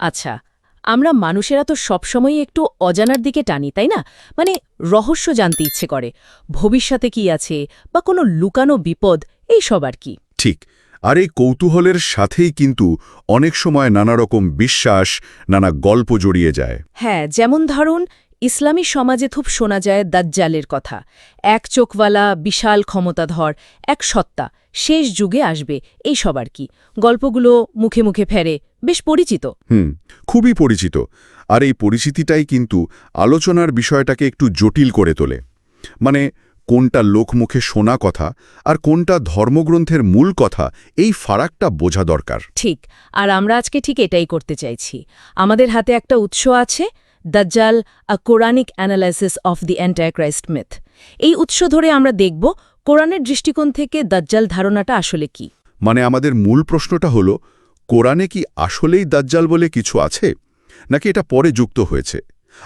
আচ্ছা আমরা মানুষেরা তো সবসময় একটু অজানার দিকে টানি তাই না? মানে রহস্য জানতে ইচ্ছে করে ভবিষ্যতে কি আছে বা কোনো লুকানো বিপদ এই সব আর কি। ঠিক আর এই কৌতূহলের সাথেই কিন্তু অনেক সময় নানা রকম বিশ্বাস নানা গল্প জড়িয়ে যায়। হ্যাঁ যেমন ধরুন ইসলামী সমাজে খুব শোনা যায় দাজ্জালের কথা। এক চোখওয়ালা বিশাল ক্ষমতাধর এক সত্তা। শেষ যুগে আসবে এই সবার কি। গল্পগুলো মুখে মুখে ফেরে বেশ পরিচিত। হুম খুবই পরিচিত। আর এই পরিচিতিটাই কিন্তু আলোচনার বিষয়টাকে একটু জটিল করে তোলে। মানে কোনটা লোকমুখে শোনা কথা আর কোনটা ধর্মগ্রন্থের মূল কথা এই ফারাকটা বোঝা দরকার। ঠিক আর আমরা আজকে ঠিক এটাই করতে চাইছি। আমাদের হাতে একটা উৎস আছে Dajjal a Quranic analysis of the antichrist myth এই উৎস ধরে আমরা দেখব কোরআনের দৃষ্টিকোণ থেকে দাজ্জাল ধারণাটা আসলে কি। মানে আমাদের মূল প্রশ্নটা হলো কোরআনে কি আসলেই দাজ্জাল বলে কিছু আছে? নাকি এটা পরে যুক্ত হয়েছে?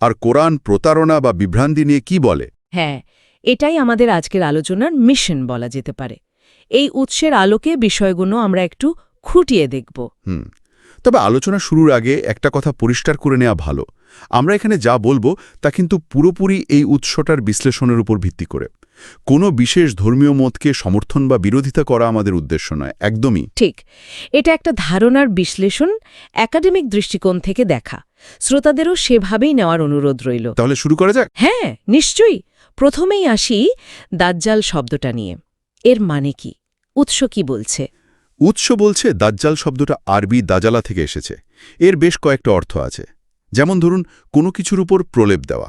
আর কোরআন প্রতারণা বা বিভ্রান্তি নিয়ে কি বলে? হ্যাঁ এটাই আমাদের আজকের আলোচনার মিশন বলা যেতে পারে। এই উৎসের আলোকে বিষয়গুলো আমরা একটু খুঁটিয়ে দেখব। হুম তবে আলোচনা শুরুর আগে একটা কথা পরিষ্কার করে নেওয়া ভালো। আমরা এখানে যা বলব তা কিন্তু পুরোপুরি এই উৎসটার বিশ্লেষণের উপর ভিত্তি করে। কোনো বিশেষ ধর্মীয় মতকে সমর্থন বা বিরোধিতা করা আমাদের উদ্দেশ্য নয় একদমই। ঠিক। এটা একটা ধারণার বিশ্লেষণ একাডেমিক দৃষ্টিকোণ থেকে দেখা। শ্রোতাদেরও সেভাবেই নেওয়ার অনুরোধ রইল। তাহলে শুরু করা যাক? হ্যাঁ নিশ্চয়ই। প্রথমেই আসি দাজ্জাল শব্দটা নিয়ে। এর মানে কি? উৎস কি বলছে? উৎস বলছে দাজ্জাল শব্দটা আরবি দাজালা থেকে এসেছে। এর বেশ কয়েকটা অর্থ আছে। যেমন ধরুন কোনো কিছুর উপর প্রলেপ দেওয়া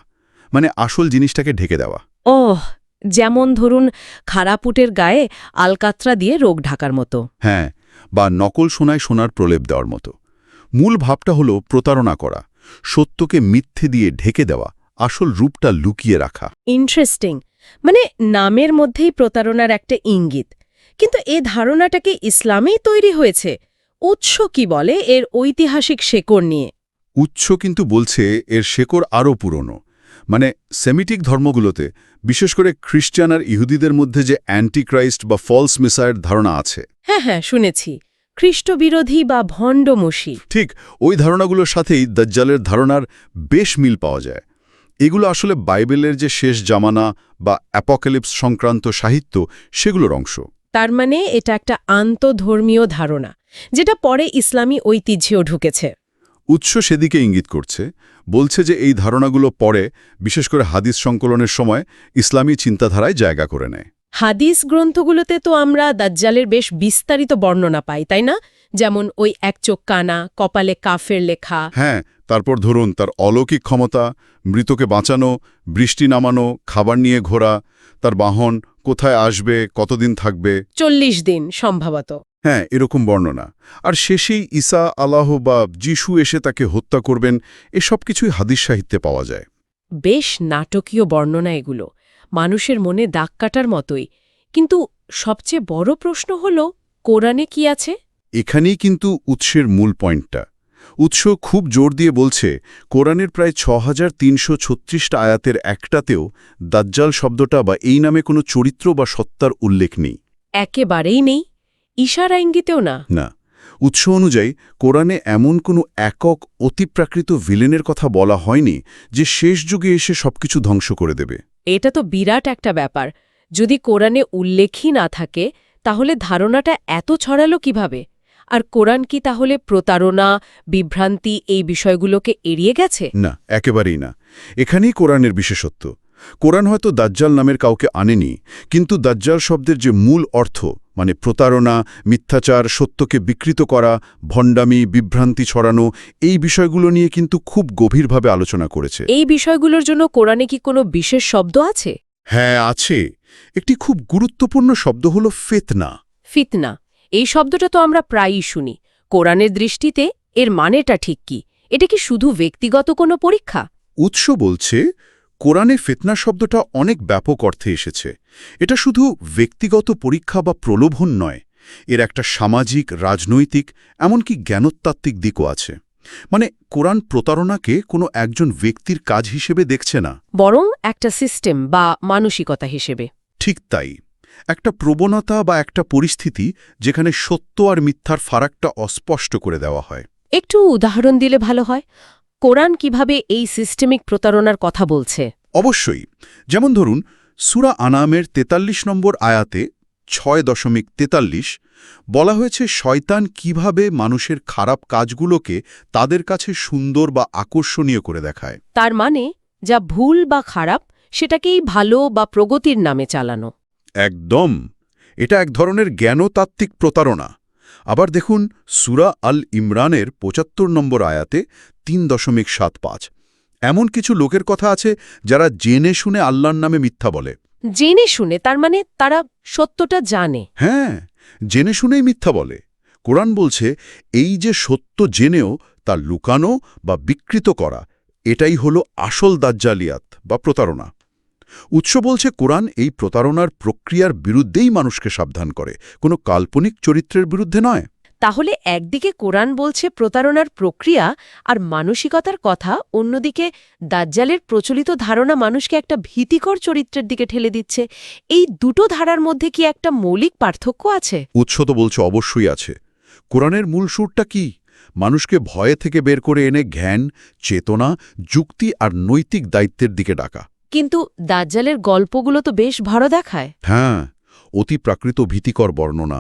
মানে আসল জিনিসটাকে ঢেকে দেওয়া। ওহ যেমন ধরুন খারাপুটের গায়ে আলকাত্রা দিয়ে রোগ ঢাকার মতো। হ্যাঁ বা নকল সোনায় সোনার প্রলেপ দেওয়ার মতো। মূল ভাবটা হলো প্রতারণা করা সত্যকে মিথ্যে দিয়ে ঢেকে দেওয়া আসল রূপটা লুকিয়ে রাখা। ইন্টারেস্টিং মানে নামের মধ্যেই প্রতারণার একটা ইঙ্গিত। কিন্তু এ ধারণাটাকে ইসলামেই তৈরি হয়েছে? উৎস কি বলে এর ঐতিহাসিক শেকড় নিয়ে? উৎস কিন্তু বলছে এর শেকড় আরও পুরনো। মানে সেমিটিক ধর্মগুলোতে বিশেষ করে খ্রিস্টান আর ইহুদিদের মধ্যে যে অ্যান্টিক্রাইস্ট বা ফলস মিসাইয়ের ধারণা আছে। হ্যাঁ হ্যাঁ শুনেছি। খ্রিস্টবিরোধী বা ভণ্ডমসি। ঠিক ওই ধারণাগুলোর সাথেই দাজ্জালের ধারণার বেশ মিল পাওয়া যায়। এগুলো আসলে বাইবেলের যে শেষ জামানা বা অ্যাপোক্যালিপস সংক্রান্ত সাহিত্য সেগুলোর অংশ। তার মানে এটা একটা আন্তধর্মীয় ধারণা যেটা পরে ইসলামী ঐতিহ্যেও ঢুকেছে। উৎস সেদিকে ইঙ্গিত করছে বলছে যে এই ধারণাগুলো পরে বিশেষ করে হাদিস সংকলনের সময় ইসলামী চিন্তাধারায় জায়গা করে নেয়। হাদিস গ্রন্থগুলোতে তো আমরা দাজ্জালের বেশ বিস্তারিত বর্ণনা পাই তাই না? যেমন ওই এক চোখ কানা কপালে কাফের লেখা। হ্যাঁ তারপর ধরুন তার অলৌকিক ক্ষমতা মৃতকে বাঁচানো বৃষ্টি নামানো খাবার নিয়ে ঘোরা তার বাহন কোথায় আসবে কতদিন থাকবে। চল্লিশ দিন সম্ভবত। হ্যাঁ এরকম বর্ণনা। আর শেষেই ঈসা আল্লাহ বা যিশু এসে তাকে হত্যা করবেন এসব কিছুই হাদিস সাহিত্যে পাওয়া যায়। বেশ নাটকীয় বর্ণনা এগুলো। মানুষের মনে দাগ কাটার মতোই। কিন্তু সবচেয়ে বড় প্রশ্ন হল কোরআনে কি আছে? এখানেই কিন্তু উৎসের মূল পয়েন্টটা। উৎস খুব জোর দিয়ে বলছে কোরআনের প্রায় ছ হাজার তিনশো ছত্রিশটা আয়াতের একটাতেও দাজ্জাল শব্দটা বা এই নামে কোনো চরিত্র বা সত্তার উল্লেখ নেই। একেবারেই নেই। ইশারা ইঙ্গিতেও না। না। উৎস অনুযায়ী কোরআনে এমন কোনো একক অতিপ্রাকৃত ভিলেনের কথা বলা হয়নি যে শেষ যুগে এসে সবকিছু ধ্বংস করে দেবে। এটা তো বিরাট একটা ব্যাপার। যদি কোরআনে উল্লেখই না থাকে তাহলে ধারণাটা এত ছড়ালো কীভাবে? আর কোরআন কি তাহলে প্রতারণা বিভ্রান্তি এই বিষয়গুলোকে এড়িয়ে গেছে? না একেবারেই না। এখানেই কোরআনের বিশেষত্ব। কোরআন হয়তো দাজ্জাল নামের কাউকে আনেনি কিন্তু দাজ্জাল শব্দের যে মূল অর্থ মানে প্রতারণা মিথ্যাচার সত্যকে বিকৃত করা ভণ্ডামি বিভ্রান্তি ছড়ানো এই বিষয়গুলো নিয়ে কিন্তু খুব গভীরভাবে আলোচনা করেছে। এই বিষয়গুলোর জন্য কোরআনে কি কোনো বিশেষ শব্দ আছে? হ্যাঁ আছে। একটি খুব গুরুত্বপূর্ণ শব্দ হল ফেতনা। ফিতনা। এই শব্দটা তো আমরা প্রায়ই শুনি। কোরআনের দৃষ্টিতে এর মানেটা ঠিক কি? এটা কি শুধু ব্যক্তিগত কোনো পরীক্ষা? উৎস বলছে কোরআনে ফেতনা শব্দটা অনেক ব্যাপক অর্থে এসেছে। এটা শুধু ব্যক্তিগত পরীক্ষা বা প্রলোভন নয় এর একটা সামাজিক রাজনৈতিক এমনকি জ্ঞানতাত্ত্বিক দিকও আছে। মানে কোরআন প্রতারণাকে কোনো একজন ব্যক্তির কাজ হিসেবে দেখছে না। বরং একটা সিস্টেম বা মানসিকতা হিসেবে। ঠিক তাই। একটা প্রবণতা বা একটা পরিস্থিতি যেখানে সত্য আর মিথ্যার ফারাকটা অস্পষ্ট করে দেওয়া হয়। একটু উদাহরণ দিলে ভালো হয়। কোরআন কীভাবে এই সিস্টেমিক প্রতারণার কথা বলছে? অবশ্যই। যেমন ধরুন সুরা আনামের ৪৩ নম্বর আয়াতে ছয় দশমিক তেতাল্লিশ বলা হয়েছে শয়তান কীভাবে মানুষের খারাপ কাজগুলোকে তাদের কাছে সুন্দর বা আকর্ষণীয় করে দেখায়। তার মানে যা ভুল বা খারাপ সেটাকেই ভালো বা প্রগতির নামে চালানো। একদম। এটা এক ধরনের জ্ঞানতাত্ত্বিক প্রতারণা। আবার দেখুন সুরা আল ইমরানের পঁচাত্তর নম্বর আয়াতে তিন দশমিক সাত পাঁচ। এমন কিছু লোকের কথা আছে যারা জেনে শুনে আল্লাহর নামে মিথ্যা বলে। জেনে শুনে তার মানে তারা সত্যটা জানে। হ্যাঁ জেনে শুনেই মিথ্যা বলে। কোরআন বলছে এই যে সত্য জেনেও তা লুকানো বা বিকৃত করা এটাই হলো আসল দাজ্জালিয়াত বা প্রতারণা। উৎস বলছে কোরআন এই প্রতারণার প্রক্রিয়ার বিরুদ্ধেই মানুষকে সাবধান করে। কোনো কাল্পনিক চরিত্রের বিরুদ্ধে নয়। তাহলে একদিকে কোরআন বলছে প্রতারণার প্রক্রিয়া আর মানসিকতার কথা অন্যদিকে দাজ্জালের প্রচলিত ধারণা মানুষকে একটা ভীতিকর চরিত্রের দিকে ঠেলে দিচ্ছে। এই দুটো ধারার মধ্যে কি একটা মৌলিক পার্থক্য আছে? উৎস তো বলছে অবশ্যই আছে। কোরআনের মূল সুরটা কি? মানুষকে ভয়ে থেকে বের করে এনে জ্ঞান চেতনা যুক্তি আর নৈতিক দায়িত্বের দিকে ডাকা। কিন্তু দাজ্জালের গল্পগুলো তো বেশ ভালো দেখায় হ্যাঁ অতি প্রাকৃত ভীতিকর বর্ণনা।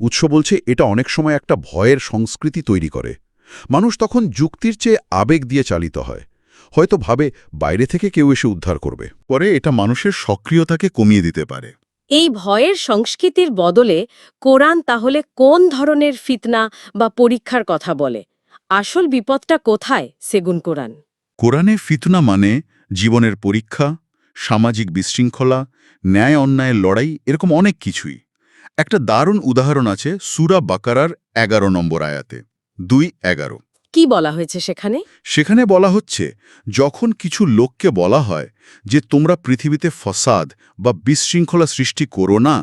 উৎস বলছে এটা অনেক সময় একটা ভয়ের সংস্কৃতি তৈরি করে। মানুষ তখন যুক্তির চেয়ে আবেগ দিয়ে চালিত হয়। হয়তো ভাবে বাইরে থেকে কেউ এসে উদ্ধার করবে। পরে এটা মানুষের সক্রিয়তাকে কমিয়ে দিতে পারে। এই ভয়ের সংস্কৃতির বদলে কোরআন তাহলে কোন ধরনের ফিতনা বা পরীক্ষার কথা বলে? আসল বিপদটা কোথায় সেগুন কোরআন? কোরআনে ফিতনা মানে জীবনের পরীক্ষা সামাজিক বিশৃঙ্খলা ন্যায় অন্যায়ের লড়াই এরকম অনেক কিছুই। একটা দারুণ উদাহরণ আছে সুরা বাকারার এগারো নম্বর আয়াতে দুই এগারো। কি বলা হয়েছে সেখানে? সেখানে বলা হচ্ছে যখন কিছু লোককে বলা হয় যে তোমরা পৃথিবীতে ফসাদ বা বিশৃঙ্খলা সৃষ্টি করো না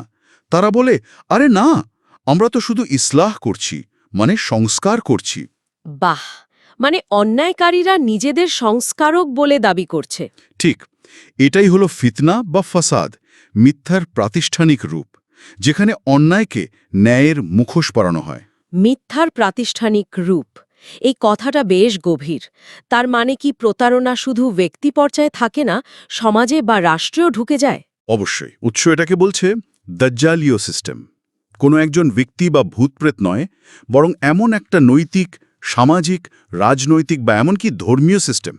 তারা বলে আরে না আমরা তো শুধু ইসলাহ করছি মানে সংস্কার করছি। বাহ! মানে অন্যায়কারীরা নিজেদের সংস্কারক বলে দাবি করছে। ঠিক এটাই হলো ফিতনা বা ফাসাদ মিথ্যার প্রাতিষ্ঠানিক রূপ। যেখানে অন্যায়কে ন্যায়ের মুখোশ পরানো হয়। মিথ্যার প্রাতিষ্ঠানিক রূপ। এই কথাটা বেশ গভীর। তার মানে কি প্রতারণা শুধু ব্যক্তি পর্যায়ে থাকে না সমাজে বা রাষ্ট্রেও ঢুকে যায়? অবশ্যই। উৎস এটাকে বলছে দাজ্জালীয় সিস্টেম। কোনো একজন ব্যক্তি বা ভূতপ্রেত নয় বরং এমন একটা নৈতিক সামাজিক রাজনৈতিক বা এমনকি ধর্মীয় সিস্টেম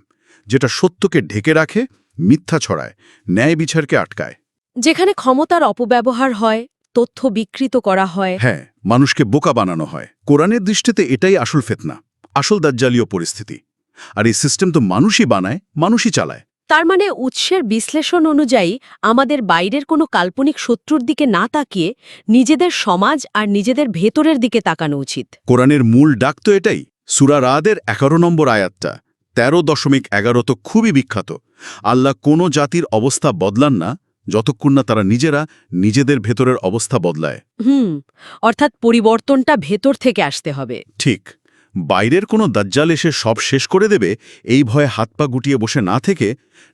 যেটা সত্যকে ঢেকে রাখে মিথ্যা ছড়ায় ন্যায় বিচারকে আটকায়। যেখানে ক্ষমতার অপব্যবহার হয় তথ্য বিকৃত করা হয়। হ্যাঁ মানুষকে বোকা বানানো হয়। কোরআনের দৃষ্টিতে এটাই আসল ফেতনা আসল দাজ্জালীয় পরিস্থিতি। আর এই সিস্টেম তো মানুষই বানায় মানুষই চালায়। তার মানে উৎসের বিশ্লেষণ অনুযায়ী আমাদের বাইরের কোনো কাল্পনিক শত্রুর দিকে না তাকিয়ে নিজেদের সমাজ আর নিজেদের ভেতরের দিকে তাকানো উচিত। কোরআনের মূল ডাক তো এটাই সুরা রাদের এগারো নম্বর আয়াতটা। তেরো দশমিক এগারো তো খুবই বিখ্যাত। আল্লাহ কোনো জাতির অবস্থা বদলান না যতক্ষণ না তারা নিজেরা নিজেদের ভেতরের অবস্থা বদলায়। হুম অর্থাৎ পরিবর্তনটা ভেতর থেকে আসতে হবে। ঠিক বাইরের কোনো দাজ্জাল এসে সব শেষ করে দেবে এই ভয়ে হাত পা গুটিয়ে বসে না থেকে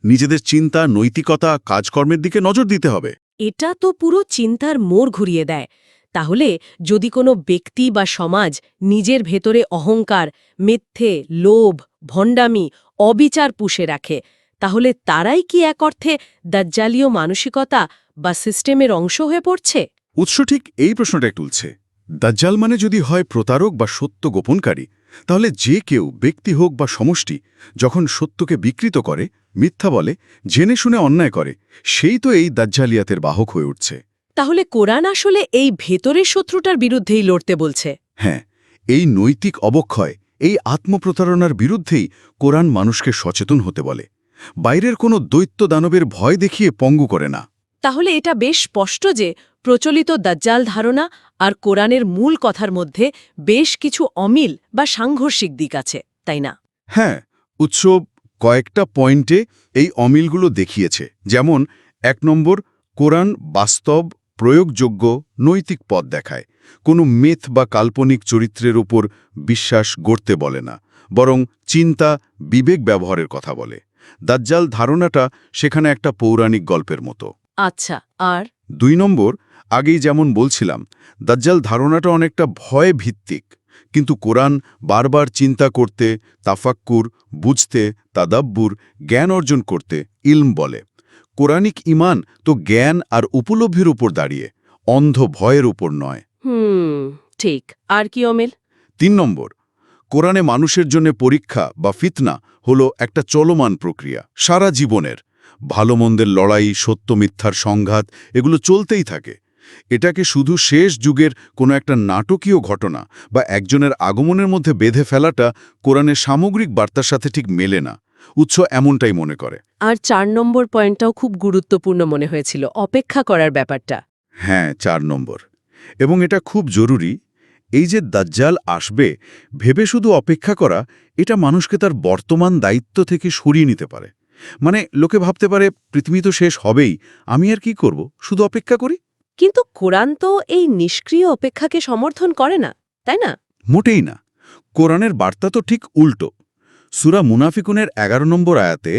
নিজেদের চিন্তা নৈতিকতা কাজকর্মের দিকে নজর দিতে হবে। এটা তো পুরো চিন্তার মোড় ঘুরিয়ে দেয়। তাহলে যদি কোনো ব্যক্তি বা সমাজ নিজের ভেতরে অহংকার মিথ্যে লোভ ভণ্ডামি অবিচার পুষে রাখে তাহলে তারাই কি এক অর্থে দাজ্জালীয় মানসিকতা বা সিস্টেমের অংশ হয়ে পড়ছে? উৎস ঠিক এই প্রশ্নটা তুলছে। দাজ্জাল মানে যদি হয় প্রতারক বা সত্য গোপনকারী তাহলে যে কেউ ব্যক্তি হোক বা সমষ্টি যখন সত্যকে বিকৃত করে মিথ্যা বলে জেনে শুনে অন্যায় করে সেই তো এই দাজ্জালিয়াতের বাহক হয়ে উঠছে। তাহলে কোরআন আসলে এই ভেতরের শত্রুটার বিরুদ্ধেই লড়তে বলছে। হ্যাঁ এই নৈতিক অবক্ষয় এই আত্মপ্রতারণার বিরুদ্ধেই কোরআন মানুষকে সচেতন হতে বলে। বাইরের কোনো দৈত্য দানবের ভয় দেখিয়ে পঙ্গু করে না। তাহলে এটা বেশ স্পষ্ট যে প্রচলিত দাজ্জাল ধারণা আর কোরআনের মূল কথার মধ্যে বেশ কিছু অমিল বা সাংঘর্ষিক দিক আছে তাই না? হ্যাঁ উৎসব কয়েকটা পয়েন্টে এই অমিলগুলো দেখিয়েছে যেমন এক নম্বর কোরআন বাস্তব প্রয়োগযোগ্য নৈতিক পথ দেখায়। কোনো মেথ বা কাল্পনিক চরিত্রের উপর বিশ্বাস গড়তে বলে না বরং চিন্তা বিবেক ব্যবহারের কথা বলে। দাজ্জাল ধারণাটা সেখানে একটা পৌরাণিক গল্পের মতো। আচ্ছা আর? দুই নম্বর আগেই যেমন বলছিলাম দাজ্জাল ধারণাটা অনেকটা ভয় ভিত্তিক কিন্তু কোরআন বারবার চিন্তা করতে তাফাক্কুর বুঝতে তাদাব্বুর জ্ঞান অর্জন করতে ইলম বলে। কোরআনিক ইমান তো জ্ঞান আর উপলব্ধির উপর দাঁড়িয়ে অন্ধ ভয়ের উপর নয়। হুম ঠিক। আর কি অমিল? তিন নম্বর কোরআনে মানুষের জন্য পরীক্ষা বা ফিতনা হলো একটা চলমান প্রক্রিয়া সারা জীবনের। ভালো মন্দের লড়াই সত্য মিথ্যার সংঘাত এগুলো চলতেই থাকে। এটাকে শুধু শেষ যুগের কোনো একটা নাটকীয় ঘটনা বা একজনের আগমনের মধ্যে বেঁধে ফেলাটা কোরআনের সামগ্রিক বার্তার সাথে ঠিক মেলে না। উৎস এমনটাই মনে করে। আর চার নম্বর পয়েন্টটাও খুব গুরুত্বপূর্ণ মনে হয়েছিল অপেক্ষা করার ব্যাপারটা। হ্যাঁ চার নম্বর। এবং এটা খুব জরুরি এই যে দাজ্জাল আসবে ভেবে শুধু অপেক্ষা করা এটা মানুষকে তার বর্তমান দায়িত্ব থেকে সরিয়ে নিতে পারে। মানে লোকে ভাবতে পারে পৃথিবী তো শেষ হবেই আমি আর কি করব? শুধু অপেক্ষা করি? কিন্তু কোরআন তো এই নিষ্ক্রিয় অপেক্ষাকে সমর্থন করে না তাই না? মোটেই না। কোরআনের বার্তা তো ঠিক উল্টো। সুরা মুনাফিকুনের এগারো নম্বর আয়াতে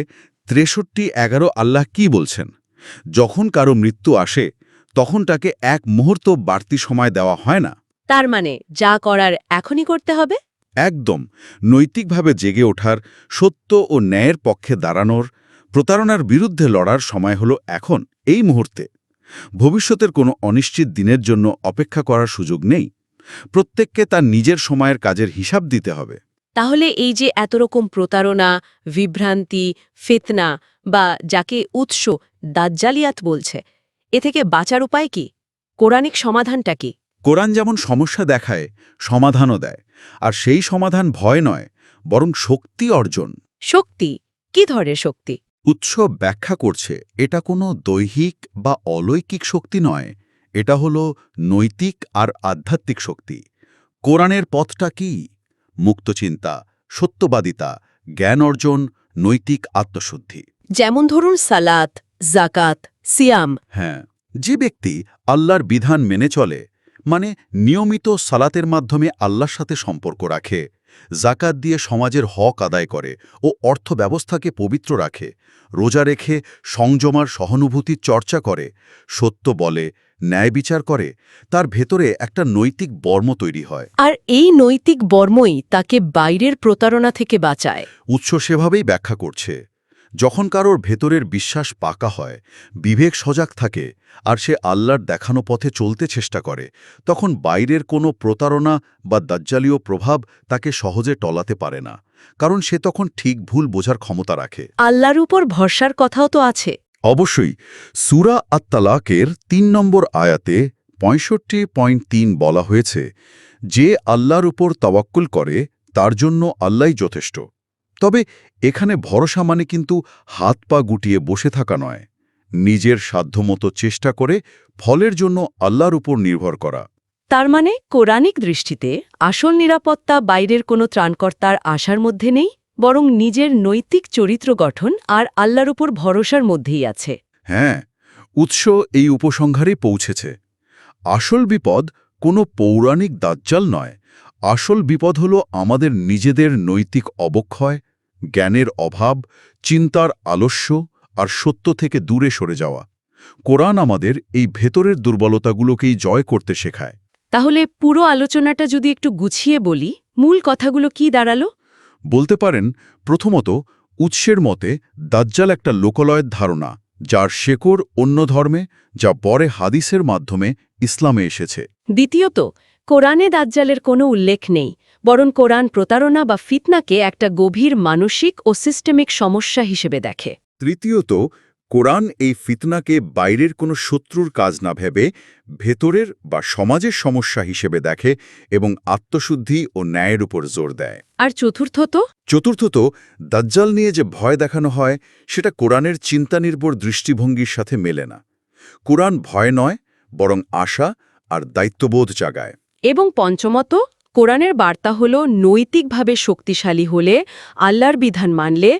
ত্রেষট্টি এগারো আল্লাহ কি বলছেন? যখন কারও মৃত্যু আসে তখন তাকে এক মুহূর্ত বাড়তি সময় দেওয়া হয় না। তার মানে যা করার এখনই করতে হবে? একদম। নৈতিকভাবে জেগে ওঠার সত্য ও ন্যায়ের পক্ষে দাঁড়ানোর প্রতারণার বিরুদ্ধে লড়ার সময় হল এখন এই মুহূর্তে। ভবিষ্যতের কোনো অনিশ্চিত দিনের জন্য অপেক্ষা করার সুযোগ নেই। প্রত্যেককে তার নিজের সময়ের কাজের হিসাব দিতে হবে। তাহলে এই যে এত রকম প্রতারণা বিভ্রান্তি ফেতনা বা যাকে উৎস দাজ্জালিয়াত বলছে এ থেকে বাঁচার উপায় কি? কোরআনিক সমাধানটা কি? কোরআন যেমন সমস্যা দেখায় সমাধানও দেয় আর সেই সমাধান ভয় নয় বরং শক্তি অর্জন। শক্তি? কি ধরনের শক্তি? উৎস ব্যাখ্যা করছে এটা কোনো দৈহিক বা অলৌকিক শক্তি নয় এটা হলো নৈতিক আর আধ্যাত্মিক শক্তি। কোরআনের পথটা কি? মুক্তচিন্তা সত্যবাদিতা জ্ঞান অর্জন নৈতিক আত্মশুদ্ধি। যেমন ধরুন সালাত জাকাত সিয়াম। হ্যাঁ যে ব্যক্তি আল্লাহর বিধান মেনে চলে মানে নিয়মিত সালাতের মাধ্যমে আল্লাহর সাথে সম্পর্ক রাখে জাকাত দিয়ে সমাজের হক আদায় করে ও অর্থ ব্যবস্থাকে পবিত্র রাখে রোজা রেখে সংযমার সহানুভূতির চর্চা করে সত্য বলে ন্যায় বিচার করে তার ভেতরে একটা নৈতিক বর্ম তৈরি হয়। আর এই নৈতিক বর্মই তাকে বাইরের প্রতারণা থেকে বাঁচায়। উৎস সেভাবেই ব্যাখ্যা করছে। যখন কারোর ভেতরের বিশ্বাস পাকা হয় বিবেক সজাগ থাকে আর সে আল্লাহর দেখানো পথে চলতে চেষ্টা করে তখন বাইরের কোনো প্রতারণা বা দাজ্জালীয় প্রভাব তাকে সহজে টলাতে পারে না কারণ সে তখন ঠিক ভুল বোঝার ক্ষমতা রাখে। আল্লাহর উপর ভরসার কথাও তো আছে। অবশ্যই সুরা আত্মালাকের তিন নম্বর আয়াতে পঁয়ষট্টি পয়েন্ট তিন বলা হয়েছে যে আল্লাহর উপর তাওয়াক্কুল করে তার জন্য আল্লাহই যথেষ্ট। তবে এখানে ভরসা মানে কিন্তু হাত পা গুটিয়ে বসে থাকা নয়। নিজের সাধ্যমতো চেষ্টা করে ফলের জন্য আল্লাহর উপর নির্ভর করা। তার মানে কোরআনিক দৃষ্টিতে আসল নিরাপত্তা বাইরের কোনো ত্রাণকর্তার আশার মধ্যে নেই বরং নিজের নৈতিক চরিত্র গঠন আর আল্লাহর উপর ভরসার মধ্যেই আছে। হ্যাঁ উৎস এই উপসংহারে পৌঁছেছে। আসল বিপদ কোনো পৌরাণিক দাজ্জাল নয়। আসল বিপদ হল আমাদের নিজেদের নৈতিক অবক্ষয় জ্ঞানের অভাব চিন্তার আলস্য আর সত্য থেকে দূরে সরে যাওয়া। কোরআন আমাদের এই ভেতরের দুর্বলতাগুলোকেই জয় করতে শেখায়। তাহলে পুরো আলোচনাটা যদি একটু গুছিয়ে বলি মূল কথাগুলো কি দাঁড়াল? বলতে পারেন প্রথমত উৎসের মতে দাজ্জাল একটা লোকলয়ের ধারণা যার শেকড় অন্য ধর্মে যা পরে হাদিসের মাধ্যমে ইসলামে এসেছে। দ্বিতীয়ত কোরআনে দাজ্জালের কোনো উল্লেখ নেই। বরং কোরআন প্রতারণা বা ফিতনাকে একটা গভীর মানসিক ও সিস্টেমিক সমস্যা হিসেবে দেখে। তৃতীয়ত কোরআন এই ফিতনাকে বাইরের কোনো শত্রুর কাজ না ভেবে ভেতরের বা সমাজের সমস্যা হিসেবে দেখে এবং আত্মশুদ্ধি ও ন্যায়ের উপর জোর দেয়। আর চতুর্থত? চতুর্থত দাজ্জাল নিয়ে যে ভয় দেখানো হয় সেটা কোরআনের চিন্তানির্ভর দৃষ্টিভঙ্গির সাথে মেলে না। কোরআন ভয় নয় বরং আশা আর দায়িত্ববোধ জাগায়। এবং পঞ্চমত কোরআনের বার্তা হল নৈতিকভাবে শক্তিশালী হলে আল্লাহর বিধান মানলে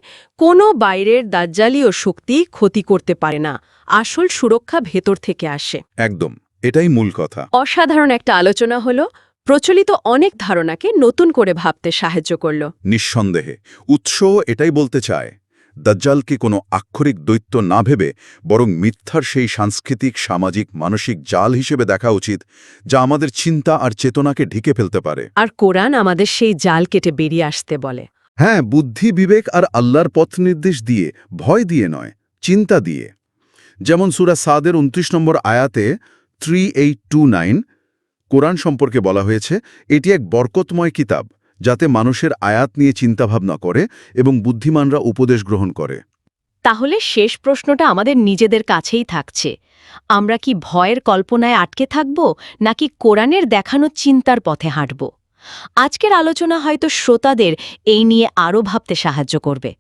কোনো বাইরের দাজ্জালীয় শক্তি ক্ষতি করতে পারে না। আসল সুরক্ষা ভেতর থেকে আসে। একদম এটাই মূল কথা। অসাধারণ একটা আলোচনা হল প্রচলিত অনেক ধারণাকে নতুন করে ভাবতে সাহায্য করল। নিঃসন্দেহে উৎস এটাই বলতে চায়। দাজ্জালকে কোনো আক্ষরিক দৈত্য না ভেবে বরং মিথ্যার সেই সাংস্কৃতিক সামাজিক মানসিক জাল হিসেবে দেখা উচিত যা আমাদের চিন্তা আর চেতনাকে ঢেকে ফেলতে পারে। আর কোরআন আমাদের সেই জাল কেটে বেরিয়ে আসতে বলে। হ্যাঁ বুদ্ধি বিবেক আর আল্লাহর পথ নির্দেশ দিয়ে ভয় দিয়ে নয় চিন্তা দিয়ে। যেমন সুরা সাদের উনত্রিশ নম্বর আয়াতে থ্রি এইট টু নাইন কোরআন সম্পর্কে বলা হয়েছে এটি এক বরকতময় কিতাব। যাতে মানুষের আয়াত নিয়ে চিন্তাভাবনা করে এবং বুদ্ধিমানরা উপদেশ গ্রহণ করে। তাহলে শেষ প্রশ্নটা আমাদের নিজেদের কাছেই থাকছে। আমরা কি ভয়ের কল্পনায় আটকে থাকব, নাকি কোরআনের দেখানো চিন্তার পথে হাঁটব? আজকের আলোচনা হয়তো শ্রোতাদের এই নিয়ে আরও ভাবতে সাহায্য করবে।